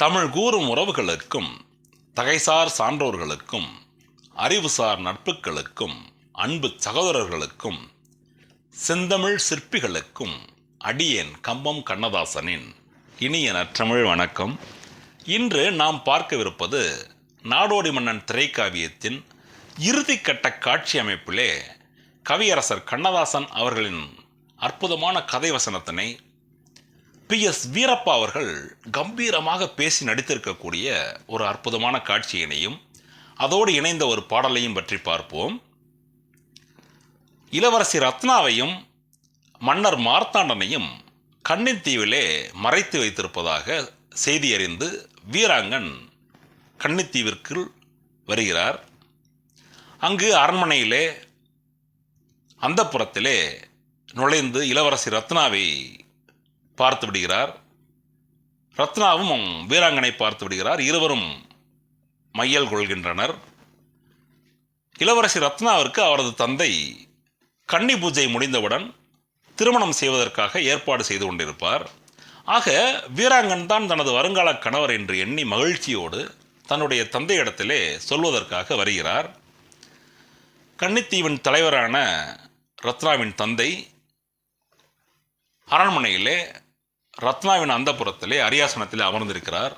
தமிழ் கூறும் உறவுகளுக்கும் தகைசார் சான்றோர்களுக்கும் அறிவுசார் நட்புகளுக்கும் அன்பு சகோதரர்களுக்கும் செந்தமிழ் சிற்பிகளுக்கும் அடியேன் கம்பம் கண்ணதாசனின் இனிய நற்றமிழ் வணக்கம். இன்று நாம் பார்க்கவிருப்பது நாடோடி மன்னன் திரைக்காவியத்தின் இறுதிக்கட்ட காட்சி அமைப்பிலே கவியரசர் கண்ணதாசன் அவர்களின் அற்புதமான கதை வசனத்தினை பி எஸ் வீரப்பா அவர்கள் கம்பீரமாக பேசி நடித்திருக்கக்கூடிய ஒரு அற்புதமான காட்சியினையும் அதோடு இணைந்த ஒரு பாடலையும் பற்றி பார்ப்போம். இளவரசி ரத்னாவையும் மன்னர் மார்த்தாண்டனையும் கண்ணின் தீவிலே மறைத்து வைத்திருப்பதாக செய்தி அறிந்து வீராங்கன் கன்னித்தீவிற்குள் வருகிறார். அங்கு அரண்மனையிலே அந்தப்புறத்திலே நுழைந்து இளவரசி ரத்னாவை பார்த்து விடுகிறார். ரத்னாவும் வீராங்கனை பார்த்து விடுகிறார். இருவரும் மையல் கொள்கின்றனர். இளவரசி ரத்னாவிற்கு அவரது தந்தை கன்னி பூஜை முடிந்தவுடன் திருமணம் செய்வதற்காக ஏற்பாடு செய்து கொண்டிருப்பார். ஆக வீராங்கன் தான் தனது வருங்கால கணவர் என்று எண்ணி மகிழ்ச்சியோடு தன்னுடைய தந்தையிடத்திலே சொல்வதற்காக வருகிறார். கன்னித்தீவின் தலைவரான ரத்னாவின் தந்தை அரண்மனையிலே ரத்னாவின் அந்தப்புறத்திலே அரியாசனத்திலே அமர்ந்திருக்கிறார்.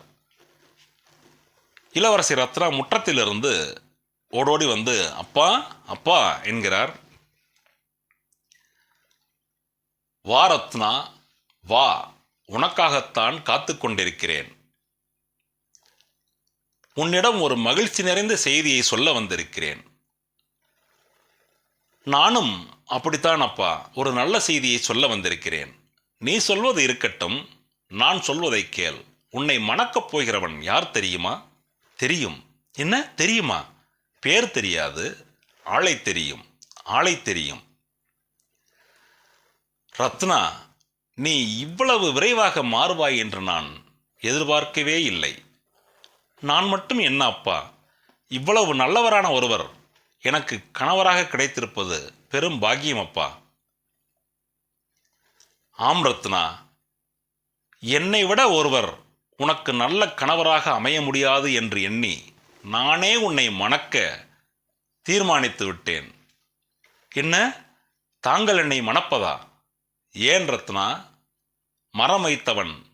இளவரசி ரத்னா முற்றத்திலிருந்து ஓடோடி வந்து அப்பா அப்பா என்கிறார். வா ரத்னா வா உனக்காகத்தான் காத்து கொண்டிருக்கிறேன். உன்னிடம் ஒரு மகிழ்ச்சி நிறைந்த செய்தியை சொல்ல வந்திருக்கிறேன். நானும் அப்படித்தான் அப்பா ஒரு நல்ல செய்தியை சொல்ல வந்திருக்கிறேன். நீ சொல்வது இருக்கட்டும் நான் சொல்வதை கேள். உன்னை மணக்கப் போகிறவன் யார் தெரியுமா? தெரியும். என்ன? தெரியுமா? பேர் தெரியாது. ஆளை தெரியும். ஆளை தெரியும். ரத்னா நீ இவ்வளவு விரைவாக மாறுவாய் என்று நான் எதிர்பார்க்கவே இல்லை. நான் மட்டும் என்ன அப்பா? இவ்வளவு நல்லவரான ஒருவர் எனக்கு கணவராக கிடைத்திருப்பது பெரும் பாக்கியம் அப்பா. ஆம் ரத்னா என்னை விட ஒருவர் உனக்கு நல்ல கணவராக அமைய முடியாது என்று எண்ணி நானே உன்னை மணக்க தீர்மானித்து விட்டேன். என்ன? தாங்கள் என்னை மணப்பதா? ஏன் ரத்னா? மரம் வைத்தவன்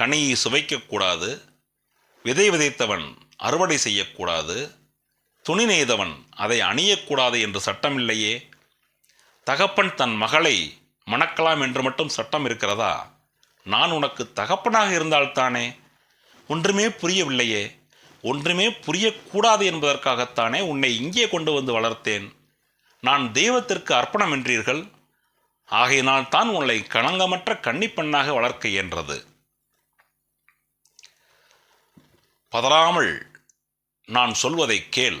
கனியை சுவைக்கக்கூடாது விதை விதைத்தவன் அறுவடை செய்யக்கூடாது துணி நெய்தவன் அதை அணியக்கூடாது என்று சட்டமில்லையே. தகப்பன் தன் மகளை மணக்கலாம் என்று மட்டும் சட்டம் இருக்கிறதா? நான் உனக்கு தகப்பனாக இருந்தால்தானே? ஒன்றுமே புரியவில்லையே. ஒன்றுமே புரியக்கூடாது என்பதற்காகத்தானே உன்னை இங்கே கொண்டு வந்து வளர்த்தேன். நான் தெய்வத்திற்கு அர்ப்பணம் என்றீர்கள். ஆகையினால் தான் உன்னை களங்கமற்ற கன்னிப்பெண்ணாக வளர்க்க இயன்றது. பதறாமல் நான் சொல்வதை கேள்.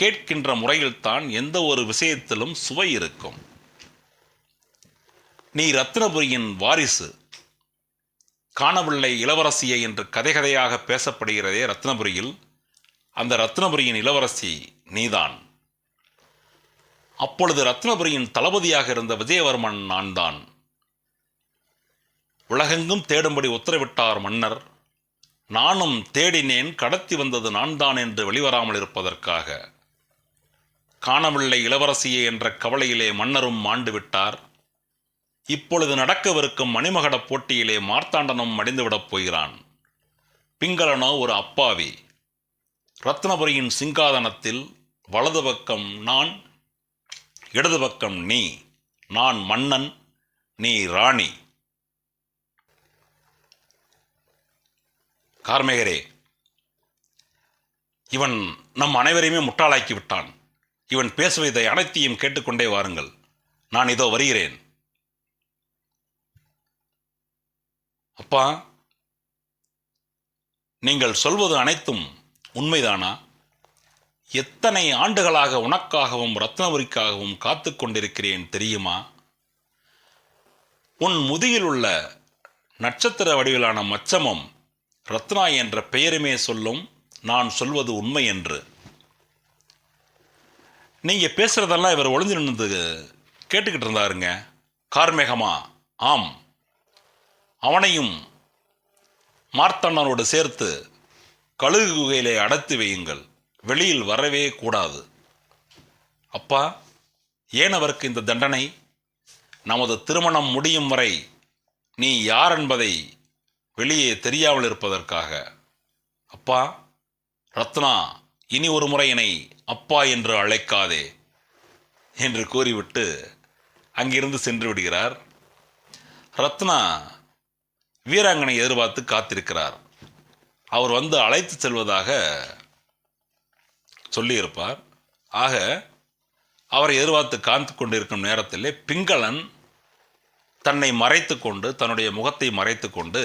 கேட்கின்ற முறையில்தான் எந்த ஒரு விஷயத்திலும் சுவை இருக்கும். நீ ரத்னபுரியின் வாரிசு. காணவில்லை இளவரசியை என்று கதை கதையாக பேசப்படுகிறதே ரத்னபுரியில். அந்த ரத்னபுரியின் இளவரசி நீதான். அப்பொழுது ரத்னபுரியின் தளபதியாக இருந்த விஜயவர்மன் நான் தான் உலகெங்கும் தேடும்படி உத்தரவிட்டார் மன்னர். நானும் தேடினேன் கடத்தி வந்தது நான் தான் என்று வெளிவராமல் இருப்பதற்காக. காணவில்லை இளவரசியே என்ற கவலையிலே மன்னரும் மாண்டு விட்டார். இப்பொழுது நடக்கவிருக்கும் மணிமகட போட்டியிலே மார்த்தாண்டனும் மடிந்துவிடப் போகிறான். பிங்களனோ ஒரு அப்பாவி. ரத்னபுரியின் சிங்காதனத்தில் வலது பக்கம் நான் இடது பக்கம் நீ. நான் மன்னன் நீ ராணி. கார்மேகரே இவன் நம் அனைவரையுமே முட்டாளாக்கி விட்டான். இவன் பேசுவதை அனைத்தையும் கேட்டுக்கொண்டே வாருங்கள். நான் இதோ வருகிறேன். அப்பா நீங்கள் சொல்வது அனைத்தும் உண்மைதானா? எத்தனை ஆண்டுகளாக உனக்காகவும் ரத்னபுரிக்காகவும் காத்து கொண்டிருக்கிறேன் தெரியுமா? உன் முதுகில் உள்ள நட்சத்திர வடிவிலான மச்சமும் ரத்னா என்ற பெயருமே சொல்லும் நான் சொல்வது உண்மை என்று. நீங்கள் பேசுகிறதெல்லாம் இவர் ஒளிஞ்சு நின்று கேட்டுக்கிட்டு இருந்தாருங்க. கார்மேகமா ஆம். அவனையும் மார்த்தண்ணனோடு சேர்த்து கழுகு குகையிலே அடைத்து வையுங்கள். வெளியில் வரவே கூடாது. அப்பா ஏன் அவருக்கு இந்த தண்டனை? நமது திருமணம் முடியும் வரை நீ யார் என்பதை வெளியே தெரியாமல் இருப்பதற்காக. அப்பா ரத்னா இனி ஒரு முறை என்னை அப்பா என்று அழைக்காதே என்று கூறிவிட்டு அங்கிருந்து சென்று விடுகிறார். ரத்னா வீராங்கனை எதிர்பார்த்து காத்திருக்கிறார். அவர் வந்து அழைத்து செல்வதாக சொல்லியிருப்பார். ஆக அவரை எதிர்பார்த்து காத்து கொண்டிருக்கும் நேரத்திலே பிங்களன் தன்னை மறைத்து கொண்டு தன்னுடைய முகத்தை மறைத்து கொண்டு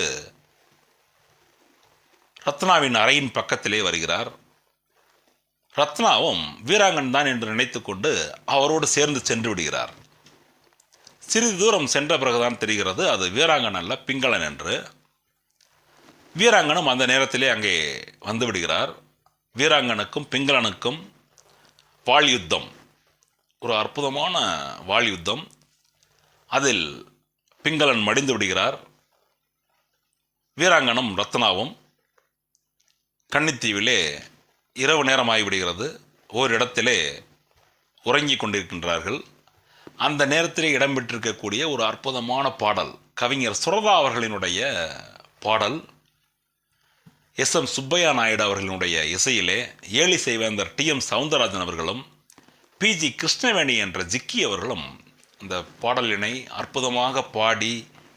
ரத்னாவின் அறையின் பக்கத்திலே வருகிறார். ரத்னாவும் வீராங்கன் தான் என்று நினைத்துக்கொண்டு அவரோடு சேர்ந்து சென்று விடுகிறார். சிறிது தூரம் சென்ற பிறகுதான் தெரிகிறது அது வீராங்கன் அல்ல பிங்களன் என்று. வீராங்கனும் அந்த நேரத்திலே அங்கே வந்து விடுகிறார். வீராங்கனுக்கும் பிங்களனுக்கும் வாள் யுத்தம். ஒரு அற்புதமான வாள் யுத்தம். அதில் பிங்களன் மடிந்து விடுகிறார். வீராங்கனும் ரத்னாவும் கன்னித்தீவிலே இரவு நேரமாகிவிடுகிறது ஓரிடத்திலே உறங்கிக் கொண்டிருக்கின்றார்கள். அந்த நேரத்திலே இடம்பெற்றிருக்கக்கூடிய ஒரு அற்புதமான பாடல் கவிஞர் சுரதா அவர்களினுடைய பாடல் எஸ். எம். சுப்பையா நாயுடு அவர்களினுடைய இசையிலே ஏழிசை வேந்தர் டி. எம். சவுந்தரராஜன் அவர்களும் பிஜி கிருஷ்ணவேணி என்ற ஜிக்கி அவர்களும் அந்த பாடலினை அற்புதமாக பாடி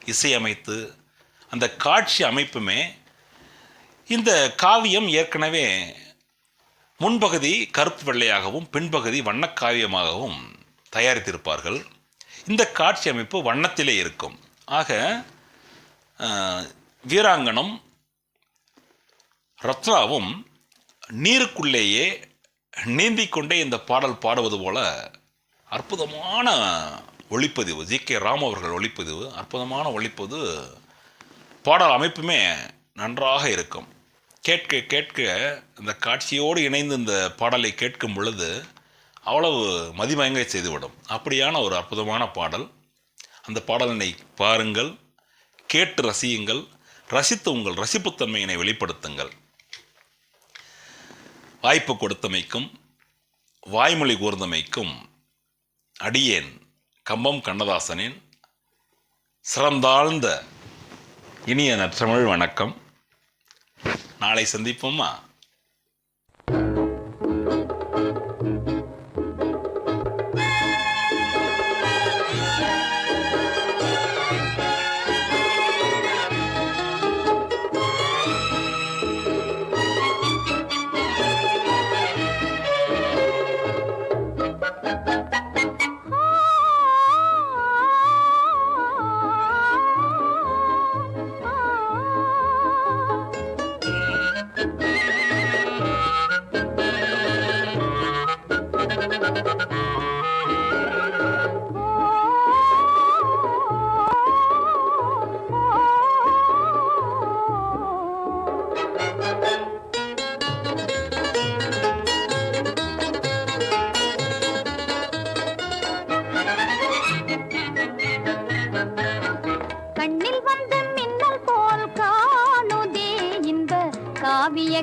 இசையமைத்து அந்த காட்சி அமைப்புமே இந்த காவியம் ஏற்கனவே முன்பகுதி கருப்பு வெள்ளையாகவும் பின்பகுதி வண்ணக்காவியமாகவும் தயாரித்திருப்பார்கள். இந்த காட்சி அமைப்பு வண்ணத்திலே இருக்கும். ஆக வீராங்கனம் ரத்னாவும் நீருக்குள்ளேயே நீந்திக் கொண்டே இந்த பாடல் பாடுவது போல அற்புதமான ஒளிப்பதிவு ஜி கே ராம் அவர்கள் ஒளிப்பதிவு அற்புதமான ஒளிப்பது பாடல் அமைப்புமே நன்றாக இருக்கும். கேட்க கேட்க இந்த காட்சியோடு இணைந்து இந்த பாடலை கேட்கும் பொழுது அவ்வளவு மதிமயங்க செய்துவிடும். அப்படியான ஒரு அற்புதமான பாடல். அந்த பாடலினை பாருங்கள் கேட்டு ரசியுங்கள் ரசித்து உங்கள் ரசிப்புத்தன்மையினை வெளிப்படுத்துங்கள். வாய்ப்பு கொடுத்தமைக்கும் வாய்மொழி கூர்ந்தமைக்கும் அடியேன் கம்பம் கண்ணதாசனின் சிறந்தாழ்ந்த இனிய நற்றமிழ் வணக்கம். நாளை சந்திப்போமா?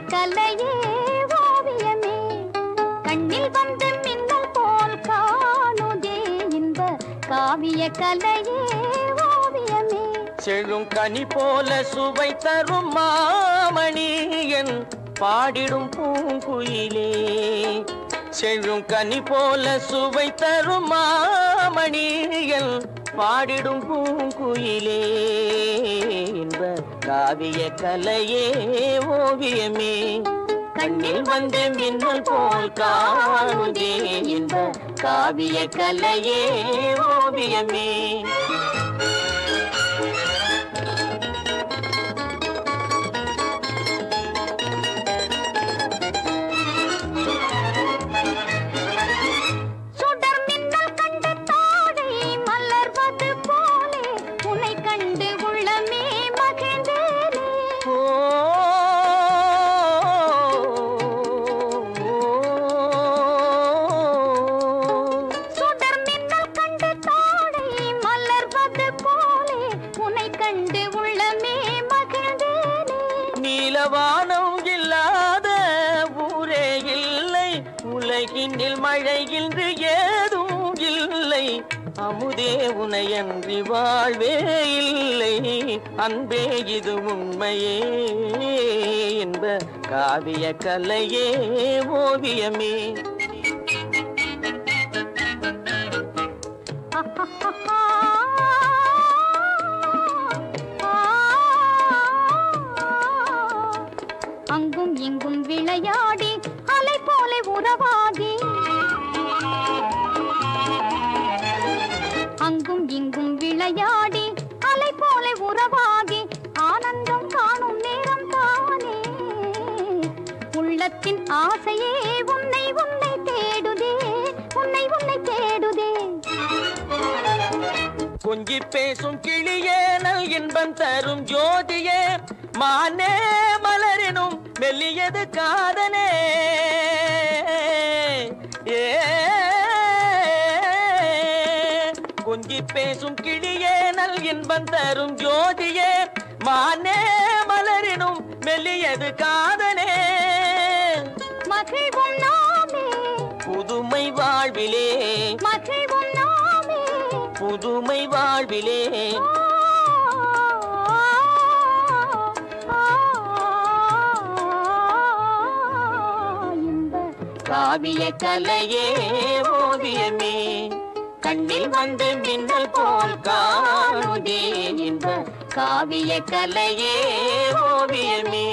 கலையே ஓவியமே. கண்ணில் வந்து மின்னல் போல் காணுதே இன்ப காவிய கலையே ஓவியமே. செழும் கனி போல சுவை தரும் மாமணி என் பாடிடும் பூங்குயிலே. செழும் கனி போல சுவை தரும் மாமணி என் பாடிடும் பூங்குயிலே. காவிய கலையே ஓவியமே. கண்ணில் வந்து மின்னல் போல் காணுதே இன்ப காவிய கலையே ஓவியமே. கண்டு உள்ளமே மகிழ்ந்தேனே. நீலவானம் இல்லாத ஊரே இல்லை. உலகினில் மழை இன்று ஏதும் இல்லை. அமுதே உனையன்றி வாழ்வே இல்லை. அன்பே இது உண்மையே என்ப காவிய கலையே ஓவியமே. ha ha ha ஆசையே உன்னை உன்னை தேடுதே உன்னை உன்னை தேடுதே. கொஞ்சி பேசும் கிளியே நல் இன்பம் தரும் ஜோதியே. மானே மலரினும் மெல்லியது காதனே. ஏ. கொஞ்சி பேசும் கிளியே நல் இன்பம் தரும் ஜோதியே. மானே மலரினும் மெல்லியது காதனே. புதுமை வாழ்விலே. காவிய கலையே ஓவியமே. கண்ணில் வந்து மின்னல் போல் காணுதே இந்த காவிய கலையே ஓவியமே.